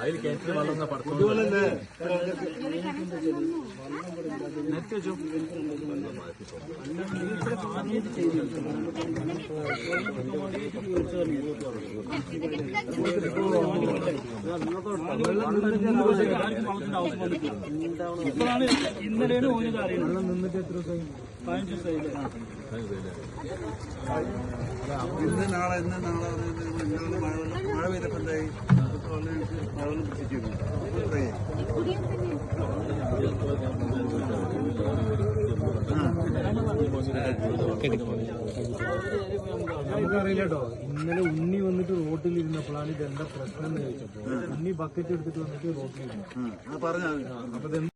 അതിൽ കിണറ്റിൽ വെള്ളം പടത്തു നെറ്റ് വെച്ചു ചെയ്തു ഇപ്പോഴാണ് ഇന്നലെയാണ് ഓന് അറിയുന്നത് പതിനഞ്ച് ദിവസമായില്ലേ ഇന്ന് നാളെ ഇന്ന് നാളെ മഴ മഴ പെയ്തപ്പോ എന്തായി? മഴ വെള്ളം നമുക്കറിയില്ല കേട്ടോ ഇന്നലെ ഉണ്ണി വന്നിട്ട് റോട്ടിൽ ഇരുന്നപ്പോഴാണ് ഇതെന്താ പ്രശ്നം എന്ന് ചോദിച്ചപ്പോ ഉണ്ണി ബക്കറ്റ് എടുത്തിട്ട് വന്നിട്ട് പറഞ്ഞാ അപ്പൊ